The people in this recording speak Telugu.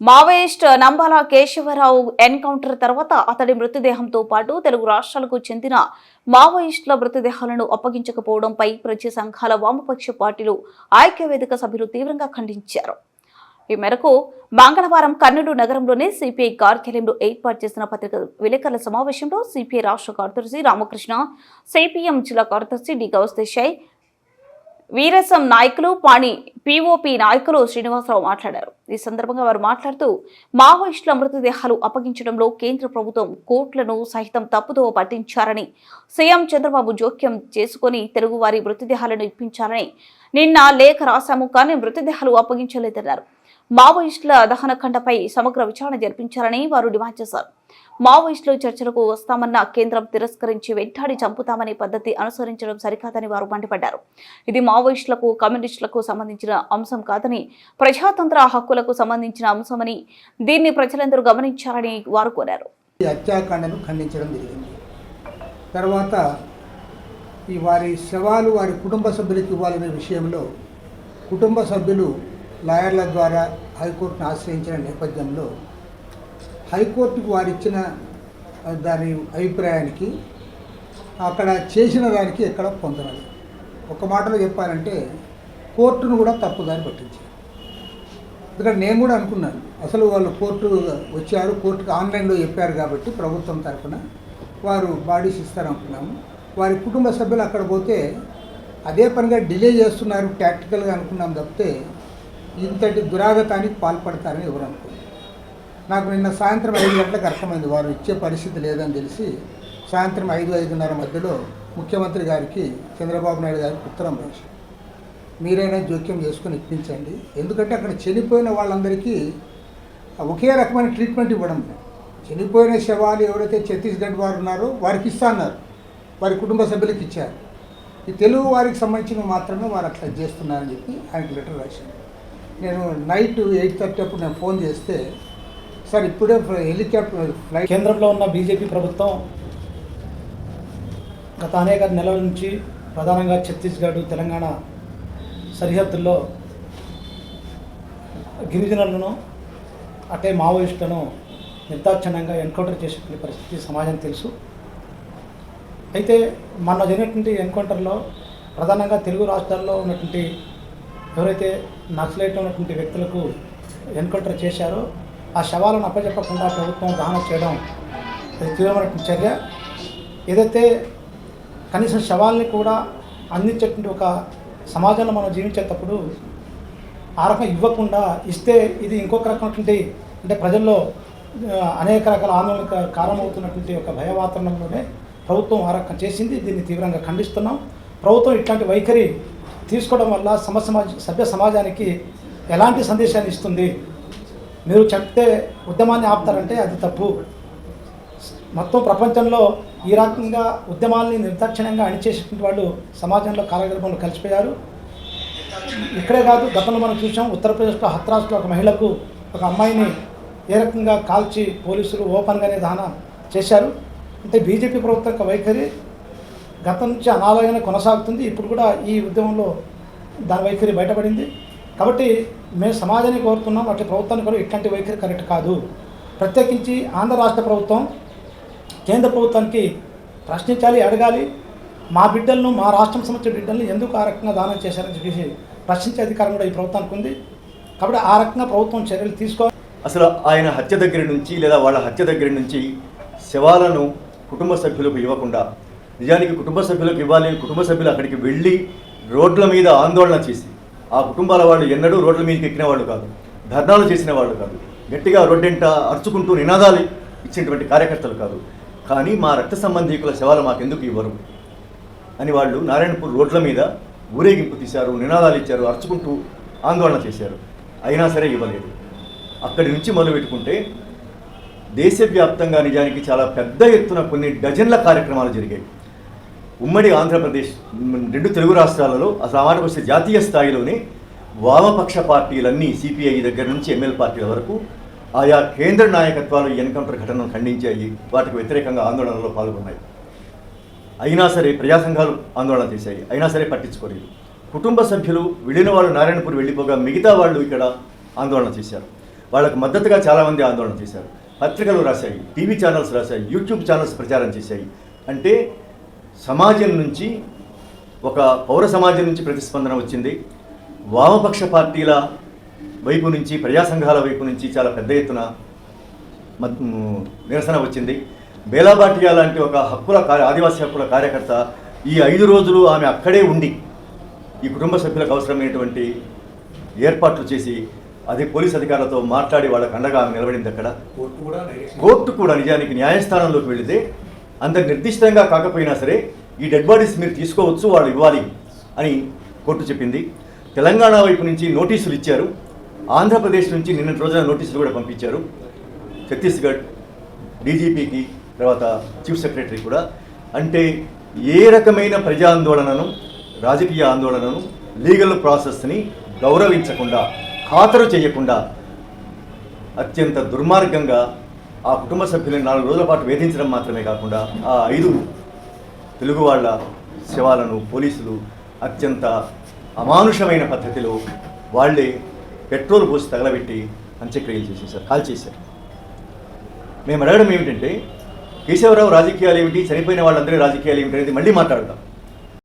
మావోయిస్ట్ నంబాల కేశవరావు ఎన్కౌంటర్ తర్వాత అతడి మృతదేహంతో పాటు తెలుగు రాష్ట్రాలకు చెందిన మావోయిస్టుల మృతదేహాలను అప్పగించకపోవడంపై ప్రజా సంఘాల వామపక్ష పార్టీలు ఐక్యవేదిక సభ్యులు తీవ్రంగా ఖండించారు. ఈ మేరకు మంగళవారం కర్నూలు నగరంలోనే సిపిఐ కార్యాలయంలో ఏర్పాటు చేసిన పత్రిక విలేకరుల సమావేశంలో సిపిఐ రాష్ట్ర కార్యదర్శి రామకృష్ణ సిపిఎం జిల్లా కార్యదర్శి డి గౌస్ దేశాయ్ వీరసం నాయకులు పాణి పిఓపి నాయకులు శ్రీనివాసరావు మాట్లాడారు. ఈ సందర్భంగా వారు మాట్లాడుతూ మావోయిస్టుల మృతదేహాలు అప్పగించడంలో కేంద్ర ప్రభుత్వం కోర్టులను సహితం తప్పుదో పట్టించారని సీఎం చంద్రబాబు జోక్యం చేసుకుని తెలుగువారి మృతదేహాలను ఇప్పించారని నిన్న లేఖ రాశాము కానీ మృతదేహాలు అప్పగించలేదన్నారు. మావోయిస్టుల దహనఖండపై సమగ్ర విచారణ జరిపించాలని వారు డిమాండ్ చేశారు. మావోయిస్టులు చర్చలకు వస్తామన్న కేంద్రం తిరస్కరించి వెంటాడి చంపుతామనే పద్ధతి అనుసరించడం సరికాదని వారు మండిపడ్డారు. ఇది మావోయిస్టులకు కమ్యూనిస్టులకు సంబంధించిన అంశం కాదని ప్రజాతంత్ర హక్కులకు సంబంధించిన అంశమని దీన్ని ప్రజలందరూ గమనించాలని వారు కోరారు. హత్యాకాండను ఖండించడం జరిగింది. తర్వాత ఈ వారి శవాలు వారి కుటుంబ సభ్యులకు ఇవ్వాలనే విషయంలో కుటుంబ సభ్యులు లాయర్ల ద్వారా హైకోర్టును ఆశ్రయించిన నేపథ్యంలో హైకోర్టుకు వారు ఇచ్చిన దాని అభిప్రాయానికి అక్కడ చేసిన దానికి ఎక్కడ పొందరాలి ఒక మాటలో చెప్పాలంటే కోర్టును కూడా తప్పుదారి పట్టించారు. ఎందుకంటే నేను కూడా అనుకున్నాను అసలు వాళ్ళు కోర్టు వచ్చారు కోర్టుకు ఆన్లైన్లో చెప్పారు కాబట్టి ప్రభుత్వం తరఫున వారు బాడీస్ ఇస్తారనుకున్నాము. వారి కుటుంబ సభ్యులు అక్కడ పోతే అదే పనిగా డిలే చేస్తున్నారు ప్రాక్టికల్గా అనుకున్నాం తప్పితే ఇంతటి దురాగతానికి పాల్పడతారని ఎవరు అనుకున్నారు నాకు నిన్న సాయంత్రం ఐదు గంటలకు అర్థమైంది. వారు ఇచ్చే పరిస్థితి లేదని తెలిసి సాయంత్రం ఐదు ఐదున్నర మధ్యలో ముఖ్యమంత్రి గారికి చంద్రబాబు నాయుడు గారికి ఉత్తరం రాశారు. మీరైనా జోక్యం చేసుకొని ఇప్పించండి. ఎందుకంటే అక్కడ చనిపోయిన వాళ్ళందరికీ ఒకే రకమైన ట్రీట్మెంట్ ఇవ్వడం చనిపోయిన శవాలు ఎవరైతే ఛత్తీస్గఢ్ వారు ఉన్నారో వారికి ఇస్తా అన్నారు. వారి కుటుంబ సభ్యులకు ఇచ్చారు. ఈ తెలుగు వారికి సంబంధించిన మాత్రమే వారు అట్లా చేస్తున్నారని చెప్పి ఆయనకి లెటర్ రాశాను నేను నైట్ ఎయిట్ థర్టీ అప్పుడు నేను ఫోన్ చేస్తే సార్ ఇప్పుడే హెలికాప్టర్ ఫ్లైట్ కేంద్రంలో ఉన్న బీజేపీ ప్రభుత్వం గత అనేక నెలల నుంచి ప్రధానంగా ఛత్తీస్గఢ్ తెలంగాణ సరిహద్దుల్లో గిరిజనులను అటే మావోయిస్టులను నిర్దాక్షిణ్యంగా ఎన్కౌంటర్ చేసేటువంటి పరిస్థితి సమాజం తెలుసు. అయితే మొన్న జరిగినటువంటి ఎన్కౌంటర్లో ప్రధానంగా తెలుగు రాష్ట్రాల్లో ఉన్నటువంటి ఎవరైతే నక్సలైట్ ఉన్నటువంటి వ్యక్తులకు ఎన్కౌంటర్ చేశారో ఆ శవాలను అప్పచెప్పకుండా ప్రభుత్వం దహనం చేయడం అది తీవ్రమైన చర్య ఏదైతే కనీసం శవాల్ని కూడా అందించేటువంటి ఒక సమాజంలో మనం జీవించేటప్పుడు ఆ రకం ఇవ్వకుండా ఇస్తే ఇది ఇంకొక రకమైనటువంటి అంటే ప్రజల్లో అనేక రకాల ఆందోళనకు కారణమవుతున్నటువంటి ఒక భయ వాతావరణంలోనే ప్రభుత్వం ఆ రకం చేసింది. దీన్ని తీవ్రంగా ఖండిస్తున్నాం. ప్రభుత్వం ఇట్లాంటి వైఖరి తీసుకోవడం వల్ల సమ సమాజ సభ్య సమాజానికి ఎలాంటి సందేశాన్ని ఇస్తుంది? మీరు చెప్తే ఉద్యమాన్ని ఆపుతారంటే అది తప్పు. మొత్తం ప్రపంచంలో ఈ రకంగా ఉద్యమాల్ని నిర్దాక్షిణ్యంగా అణిచేసిన వాళ్ళు సమాజంలో కాలగర్భంలో కలిసిపోయారు. ఇక్కడే కాదు గతంలో మనం చూసాం ఉత్తరప్రదేశ్లో హత్రాస్లో ఒక మహిళకు ఒక అమ్మాయిని ఏ రకంగా కాల్చి పోలీసులు ఓపెన్గానే దాన చేశారు. అంటే బీజేపీ ప్రభుత్వం యొక్క వైఖరి గతం నుంచి అనాలయంగా కొనసాగుతుంది. ఇప్పుడు కూడా ఈ ఉద్యమంలో దాని వైఖరి బయటపడింది. కాబట్టి మేము సమాజాన్ని కోరుతున్నాం అట్లా ప్రభుత్వాన్ని కూడా ఇట్లాంటి వైఖరి కరెక్ట్ కాదు. ప్రత్యేకించి ఆంధ్ర రాష్ట్ర ప్రభుత్వం కేంద్ర ప్రభుత్వానికి ప్రశ్నించాలి అడగాలి. మా బిడ్డలను మా రాష్ట్రం సంబంధించిన బిడ్డలను ఎందుకు ఆ రకంగా దానం చేశారని చెప్పేసి ప్రశ్నించే అధికారం కూడా ఈ ప్రభుత్వానికి ఉంది. కాబట్టి ఆ రకంగా ప్రభుత్వం చర్యలు తీసుకోవాలి అసలు ఆయన హత్య దగ్గర నుంచి లేదా వాళ్ళ హత్య దగ్గర నుంచి శవాలను కుటుంబ సభ్యులకు ఇవ్వకుండా నిజానికి కుటుంబ సభ్యులకు ఇవ్వాలి కుటుంబ సభ్యులు అక్కడికి వెళ్ళి రోడ్ల మీద ఆందోళన చేసి ఆ కుటుంబాల వాళ్ళు ఎన్నడూ రోడ్ల మీదకి ఎక్కిన వాళ్ళు కాదు. ధర్నాలు చేసిన వాళ్ళు కాదు. గట్టిగా రొడ్డెంట అరుచుకుంటూ నినాదాలు ఇచ్చినటువంటి కార్యకర్తలు కాదు. కానీ మా రక్త సంబంధీకుల శవాలు మాకెందుకు ఇవ్వరు? అని వాళ్ళు నారాయణపూర్ రోడ్ల మీద ఊరేగింపు తీశారు నినాదాలు ఇచ్చారు అరుచుకుంటూ ఆందోళన చేశారు. అయినా సరే ఇవ్వలేదు. అక్కడి నుంచి మొదలుపెట్టుకుంటే దేశవ్యాప్తంగా నిజానికి చాలా పెద్ద ఎత్తున కొన్ని డజన్ల కార్యక్రమాలు జరిగాయి. ఉమ్మడి ఆంధ్రప్రదేశ్ రెండు తెలుగు రాష్ట్రాలలో అసలు ఆ వస్తే జాతీయ స్థాయిలోనే వామపక్ష పార్టీలన్నీ సిపిఐ దగ్గర నుంచి ఎమ్మెల్యే పార్టీల వరకు ఆయా కేంద్ర నాయకత్వాలు ఎన్కౌంటర్ ఘటనను ఖండించాయి. వాటికి వ్యతిరేకంగా ఆందోళనలో పాల్గొన్నాయి. అయినా సరే ప్రజా సంఘాలు ఆందోళన చేశాయి. అయినా సరే పట్టించుకోలేదు. కుటుంబ సభ్యులు వెళ్ళిన వాళ్ళు నారాయణపూర్ వెళ్ళిపోగా మిగతా వాళ్ళు ఇక్కడ ఆందోళన చేశారు. వాళ్ళకు మద్దతుగా చాలామంది ఆందోళన చేశారు. పత్రికలు రాశాయి టీవీ ఛానల్స్ రాశాయి యూట్యూబ్ ఛానల్స్ ప్రచారం చేశాయి. అంటే సమాజం నుంచి ఒక పౌర సమాజం నుంచి ప్రతిస్పందన వచ్చింది. వామపక్ష పార్టీల వైపు నుంచి ప్రజా సంఘాల వైపు నుంచి చాలా పెద్ద ఎత్తున నిరసన వచ్చింది. బేలాబాటియా లాంటి ఒక హక్కుల కార్య ఆదివాసీ హక్కుల కార్యకర్త ఈ ఐదు రోజులు ఆమె అక్కడే ఉండి ఈ కుటుంబ సభ్యులకు అవసరమైనటువంటి ఏర్పాట్లు చేసి అదే పోలీస్ అధికారులతో మాట్లాడి వాళ్ళకు అండగా ఆమె నిలబడింది అక్కడ. కోర్టు కూడా నిజానికి న్యాయస్థానంలోకి వెళితే అంత నిర్దిష్టంగా కాకపోయినా సరే ఈ డెడ్ బాడీస్ మీరు తీసుకోవచ్చు వాళ్ళు ఇవ్వాలి అని కోర్టు చెప్పింది. తెలంగాణ వైపు నుంచి నోటీసులు ఇచ్చారు. ఆంధ్రప్రదేశ్ నుంచి నిన్నటి రోజున నోటీసులు కూడా పంపించారు. ఛత్తీస్గఢ్ డీజీపీకి తర్వాత చీఫ్ సెక్రటరీ కూడా. అంటే ఏ రకమైన ప్రజా ఆందోళనను రాజకీయ ఆందోళనను లీగల్ ప్రాసెస్ని గౌరవించకుండా ఖాతరు చేయకుండా అత్యంత దుర్మార్గంగా ఆ కుటుంబ సభ్యులను నాలుగు రోజుల పాటు వేధించడం మాత్రమే కాకుండా ఆ ఐదు తెలుగు వాళ్ళ శవాలను పోలీసులు అత్యంత అమానుషమైన పద్ధతిలో వాళ్ళే పెట్రోల్ పోసి తగలబెట్టి అంత్యక్రియలు చేసేసారు కాల్ చేశారు. మేము అడగడం ఏమిటంటే కేశవరావు రాజకీయాలు ఏమిటి చనిపోయిన వాళ్ళందరి రాజకీయాలు ఏమిటి అనేది మళ్ళీ మాట్లాడదాం.